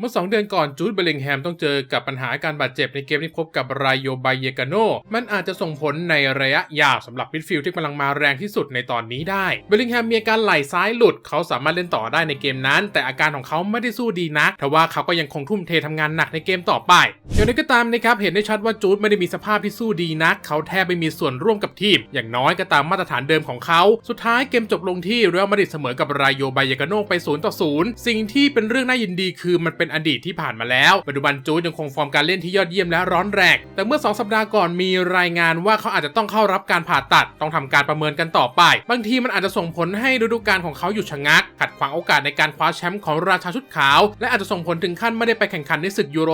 เมื่อ 2 เดือนก่อนจูดเบลิงแฮมต้องเจอกับปัญหาการบาดเจ็บในเกมที่พบกับรายโยบายเยกาโน มันอาจจะส่งผลในระยะยาวสำหรับมิดฟิลด์ที่กำลังมาแรงที่สุดในตอนนี้ได้ เบลิงแฮมมีอาการไหล่ซ้ายหลุด เขาสามารถเล่นต่อได้ในเกมนั้น แต่อาการของเขาไม่ได้สู้ดีนักแต่ว่าเขาก็ยังคงทุ่มเททำงานหนักในเกมต่อไปอย่างไรก็ตามนะครับเห็นได้ชัดว่าจูดไม่ได้มีสภาพที่สู้ดีนัก เขาแทบไม่มีส่วนร่วมกับทีม อย่างน้อยก็ตามมาตรฐานเดิมของเขา สุดท้ายเกมจบลงที่เรอัลมาดริดเสมอกับรายโยบายเยกาโนไป0ต่อ0สิ่งที่เป็นเรื่องน่ายินดีคือมันเป็นอดีตที่ผ่านมาแล้ว ปัจจุบันจูดยังคงฟอร์มการเล่นที่ยอดเยี่ยมและร้อนแรง แต่เมื่อ 2 สัปดาห์ก่อนมีรายงานว่าเขาอาจจะต้องเข้ารับการผ่าตัด ต้องทำการประเมินกันต่อไป บางทีมันอาจจะส่งผลให้ฤดูกาลของเขาหยุดชะงัก ขัดขวางโอกาสในการคว้าแชมป์ของราชาชุดขาว และอาจจะส่งผลถึงขั้นไม่ได้ไปแข่งขันในศึกยูโร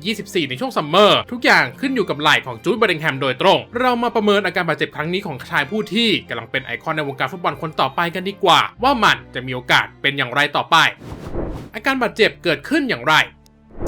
2024 ในช่วงซัมเมอร์ ทุกอย่างขึ้นอยู่กับไหล่ของจูดเบริงแฮมโดยตรง เรามาประเมินอาการบาดเจ็บครั้งนี้ของชายผู้ที่กำลังเป็นไอคอนในวงการฟุตบอลคนต่อไปกันดีกว่า ว่ามันจะมีโอกาสเป็นอย่างไรต่อไป อาการบาดเจ็บเกิดขึ้นอย่างไร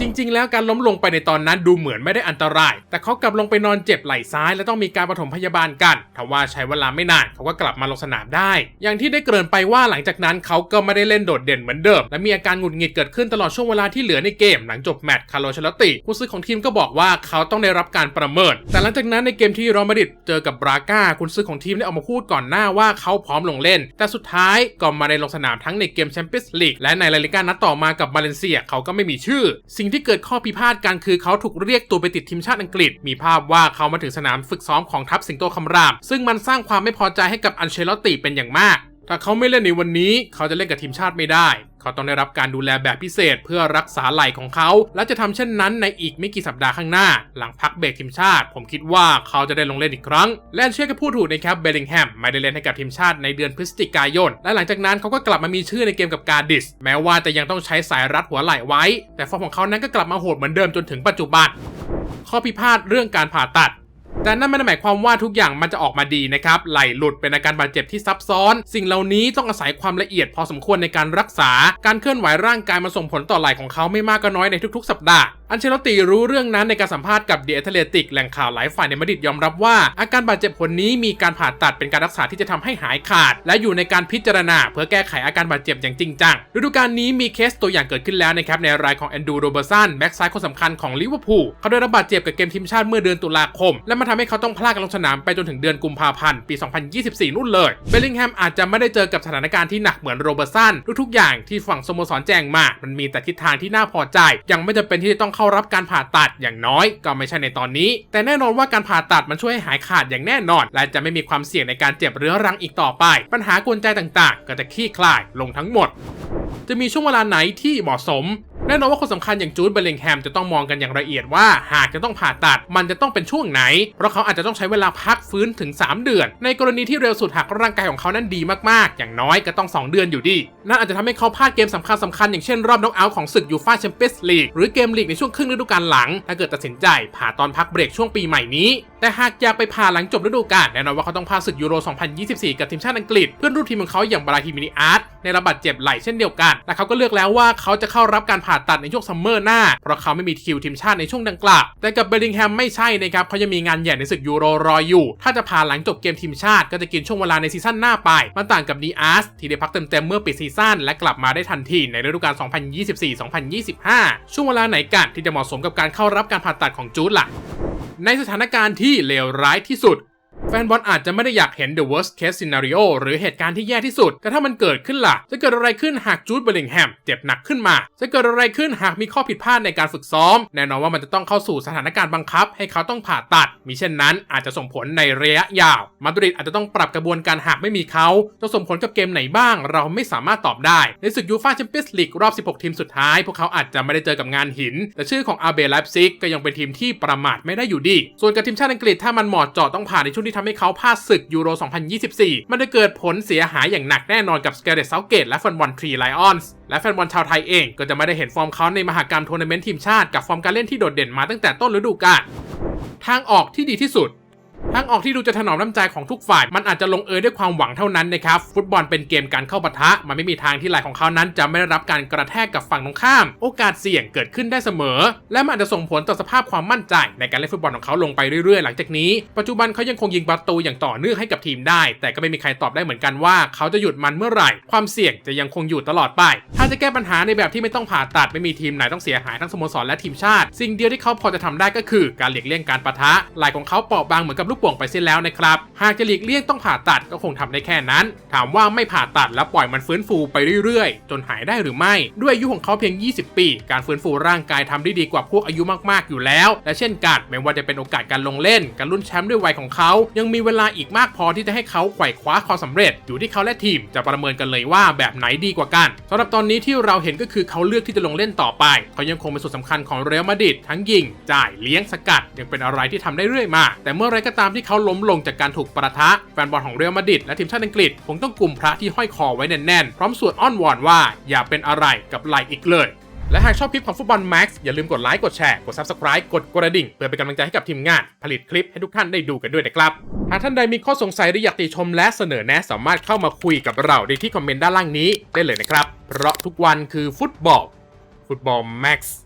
จริง ๆ แล้วการล้มลงไปในตอนนั้นดูเหมือนไม่ได้อันตราย แต่เขากลับลงไปนอนเจ็บไหล่ซ้าย และต้องมีการปฐมพยาบาลกันทว่าใช้เวลาไม่นานเขาก็กลับมาลงสนามได้ อย่างที่ได้เกริ่นไปว่าหลังจากนั้นเขาก็ไม่ได้เล่นโดดเด่นเหมือนเดิม และมีอาการหงุดหงิดเกิดขึ้นตลอดช่วงเวลาที่เหลือในเกมหลังจบแมตช์คาร์โลชลติผู้ซื้อของทีมก็บอกว่าเขาต้องได้รับการประเมิน แต่หลังจากนั้นในเกมที่รอมาดิดเจอกับบราก้าคุณซื้อของทีมได้ออกมาพูดก่อนหน้าว่าเขาพร้อมลงเล่น แต่สุดท้ายก็มาได้ลงสนามทั้งในเกมแชมเปี้ยนส์ลีกและในลาลิก้านัดต่อมากับบาเลเซียเขาก็ไม่มีชื่อสิ่งที่เกิดข้อพิพาทกันคือเขาถูกเรียกตัวไปติดทีมชาติอังกฤษ มีภาพว่าเขามาถึงสนามฝึกซ้อมของทัพสิงโตคำราม ซึ่งมันสร้างความไม่พอใจให้กับอันเชลติเป็นอย่างมาก ถ้าเขาไม่เล่นในวันนี้ เขาจะเล่นกับทีมชาติไม่ได้ เขาต้องได้รับการดูแลแบบพิเศษเพื่อรักษาไหล่ของเขา และจะทำเช่นนั้นในอีกไม่กี่สัปดาห์ข้างหน้า หลังพักเบรกทีมชาติ ผมคิดว่าเขาจะได้ลงเล่นอีกครั้ง และเชื่อก็พูดถูกนะครับเบลลิงแฮมไม่ได้เล่นให้กับทีมชาติในเดือนพฤศจิกายน และหลังจากนั้นเขาก็กลับมามีชื่อในเกมกับการดิส แม้ว่าจะยังต้องใช้สายรัดหัวไหล่ไว้ แต่ฟอร์มของเขานั้นก็กลับมาโหดเหมือนเดิมจนถึงปัจจุบันข้อพิพาทเรื่องการผ่าตัด แต่นั่นไม่ได้หมายความว่าทุกอย่างมันจะออกมาดีนะครับไหลหลุดเป็นอาการบาดเจ็บที่ซับซ้อน สิ่งเหล่านี้ต้องอาศัยความละเอียดพอสมควรในการรักษา การเคลื่อนไหวร่างกายมาส่งผลต่อไหลของเขาไม่มากก็น้อยในทุก ๆ สัปดาห์ อันเชลติรู้เรื่องนั้นในการสัมภาษณ์กับเดียเทเลติกแหล่งข่าวหลายฝ่ายในมาดริดยอมรับว่า อาการบาดเจ็บคนนี้มีการผ่าตัดเป็นการรักษาที่จะทำให้หายขาด และอยู่ในการพิจารณา เพื่อแก้ไขอาการบาดเจ็บอย่างจริงจังฤดูกาลนี้มีเคสตัวอย่างเกิดขึ้นแล้วนะครับในรายของแอนดูโรเบอร์สันแบ็กซ้ายคนสำคัญของลิเวอร์พูลเขาได้รับบาดเจ็บกับเกมทีมชาติเมื่อเดือนตุลาคม และมาทำให้เขาต้องพลาดการลงสนามไปจนถึงเดือนกุมภาพันธ์ปี 2024 นู่นเลยเบลลิงแฮมอาจจะไม่ได้เจอกับสถานการณ์ที่หนักเหมือนโรเบอร์สันทุกๆอย่างที่ฝั่งสโมสรแจ้งมา มันมีแต่ทิศทางที่น่าพอใจ ยังไม่จำเป็นที่จะต้องเข้ารับการผ่าตัดอย่างน้อย ก็ไม่ใช่ในตอนนี้ แต่แน่นอนว่าการผ่าตัดมันช่วยให้หายขาดอย่างแน่นอน และจะไม่มีความเสี่ยงในการเจ็บเรื้อรังอีกต่อไป ปัญหากวนใจต่างๆ ก็จะคลี่คลายลงทั้งหมดจะมีช่วงเวลาไหนที่เหมาะสม แน่นอนว่าคนสำคัญอย่างจูดเบลลิงแฮมจะต้องมองกันอย่างละเอียดว่าหากจะต้องผ่าตัดมันจะต้องเป็นช่วงไหน เพราะเขาอาจจะต้องใช้เวลาพักฟื้นถึง 3 เดือน ในกรณีที่เร็วสุดหากร่างกายของเขานั้นดีมากๆ อย่างน้อยก็ต้อง 2 เดือนอยู่ดี นั่นอาจจะทำให้เขาพลาดเกมสำคัญสำคัญอย่างเช่นรอบน็อกเอาท์ของศึกยูฟ่าแชมเปี้ยนส์ลีกหรือเกมลีกในช่วงครึ่งฤดูกาลหลัง ถ้าเกิดตัดสินใจผ่าตอนพักเบรกช่วงปีใหม่นี้แต่หากอยากไปผ่าหลังจบฤดูกาลแน่นอนว่าเขาต้องพาศึกยูโร 2024 กับทีมชาติอังกฤษเพื่อนร่วมทีมของเขาอย่างบราฮิมินิอาร์ตในระบาดเจ็บไหล่เช่นเดียวกันและเขาก็เลือกแล้วว่าเขาจะเข้ารับการผ่าตัดในช่วงซัมเมอร์หน้า เพราะเขาไม่มีคิวทีมชาติในช่วงดังกล่าว แต่กับเบลลิงแฮมไม่ใช่นะครับเขายังมีงานใหญ่ในศึกยูโรรออยู่ ถ้าจะผ่าหลังจบเกมทีมชาติก็จะกินช่วงเวลาในซีซั่นหน้าไป มันต่างกับดีอาร์สที่ได้พักเต็มๆเมื่อปิดซีซั่นและกลับมาได้ทันทีในฤดูกาล 2024-2025 ช่วงเวลาไหนกันที่จะเหมาะสมกับการเข้ารับการผ่าตัดของจูดล่ะในสถานการณ์ที่เลวร้ายที่สุด แฟนบอลอาจจะไม่ได้อยากเห็น the worst case scenario หรือเหตุการณ์ที่แย่ที่สุด แต่ถ้ามันเกิดขึ้นล่ะ จะเกิดอะไรขึ้นหากจูดเบลลิงแฮมเจ็บหนักขึ้นมา จะเกิดอะไรขึ้นหากมีข้อผิดพลาดในการฝึกซ้อม แน่นอนว่ามันจะต้องเข้าสู่สถานการณ์บังคับ ให้เขาต้องผ่าตัดมีเช่นนั้นอาจจะส่งผลในระยะยาว มาดริดอาจจะต้องปรับกระบวนการหากไม่มีเขา จะส่งผลกับเกมไหนบ้าง เราไม่สามารถตอบได้ ในศึกยูฟ่าแชมเปี้ยนส์ลีกรอบ 16 ทีมสุดท้าย พวกเขาอาจจะไม่ได้เจอกับงานหิน แต่ชื่อของอาเบลไลฟ์ซิกก็ยังเป็นทีมที่ประมาทไม่ได้อยู่ดี ส่วนกับทีมชาติอังกฤษถ้ามันเหมาะเจาะต้องผ่านในช่วงที่ทำให้เขาพลาดศึกยูโร 2024 มันจะเกิดผลเสียหายอย่างหนักแน่นอนกับสเกเดตเซาเกตและแฟนบอลทรีไลออนส์และแฟนบอลชาวไทยเองก็จะไม่ได้เห็นฟอร์มเขาในมหากรรมทัวร์นาเมนต์ทีมชาติกับฟอร์มการเล่นที่โดดเด่นมาตั้งแต่ต้นฤดูกาลทางออกที่ดีที่สุด ทางออกที่ดูจะถนอมน้ำใจของทุกฝ่าย มันอาจจะลงเอยด้วยความหวังเท่านั้นนะครับ ฟุตบอลเป็นเกมการเข้าปะทะ มันไม่มีทางที่ไหลของเขานั้น จะไม่ได้รับการกระแทกกับฝั่งตรงข้าม โอกาสเสี่ยงเกิดขึ้นได้เสมอ และมันอาจจะส่งผลต่อสภาพความมั่นใจ ในการเล่นฟุตบอลของเขาลงไปเรื่อยๆ หลังจากนี้ ปัจจุบันเขายังคงยิงประตูอย่างต่อเนื่องให้กับทีมได้ แต่ก็ไม่มีใครตอบได้เหมือนกันว่า เขาจะหยุดมันเมื่อไหร่ ความเสี่ยงจะยังคงอยู่ตลอดไป ถ้าจะแก้ปัญหาในแบบที่ไม่ต้องผ่าตัดไม่มีทีมไหนต้องเสียหายทั้งสโมสรและทีมชาติ สิ่งเดียวที่เขาพอจะทำได้ก็คือการหลีกเลี่ยงการปะทะไหลของเขาเปราะบางเหมือนกับลูกโป่งไปเสียแล้วนะครับ หากจะหลีกเลี่ยงต้องผ่าตัดก็คงทำได้แค่นั้น ถามว่าไม่ผ่าตัดแล้วปล่อยมันฟื้นฟูไปเรื่อยๆ จนหายได้หรือไม่ ด้วยอายุของเขาเพียง 20 ปี การฟื้นฟูร่างกายทำได้ดีกว่าพวกอายุมากๆอยู่แล้ว และเช่นกันไม่ว่าจะเป็นโอกาสการลงเล่น การลุ้นแชมป์ด้วยวัยของเขา ยังมีเวลาอีกมากพอที่จะให้เขาไขว่คว้าความสำเร็จ อยู่ที่เขาและทีมจะประเมินกันเลยว่าแบบไหนดีกว่ากันสำหรับตอนนี้ที่เราเห็นก็คือเขาเลือกที่จะลงเล่นต่อไป เขายังคงเป็นส่วนสำคัญของเรอัลมาดริดทั้งยิง จ่ายเลี้ยงสกัดยังเป็นอะไรที่ทำได้เรื่อยมา แต่เมื่อไรก็ตามที่เขาล้มลงจากการถูกประทะ แฟนบอลของเรอัลมาดริดและทีมชาติอังกฤษคงต้องกลุ่มพระที่ห้อยคอไว้แน่นๆ พร้อมสวดอ้อนวอนว่าอย่าเป็นอะไรกับไหลอีกเลย และหากชอบคลิปของฟุตบอลแม็กซ์อย่าลืมกดไลค์กดแชร์กด Subscribe กดกระดิ่ง เพื่อเป็นกำลังใจให้กับทีมงาน ผลิตคลิปให้ทุกท่านได้ดูกันด้วยนะครับหากท่านใดมีข้อสงสัยหรืออยากติชมและเสนอแนะสามารถเข้ามาคุยกับเราได้ที่คอมเมนต์ด้านล่างนี้ได้เลยนะครับเพราะทุกวันคือฟุตบอลฟุตบอลแม็กซ์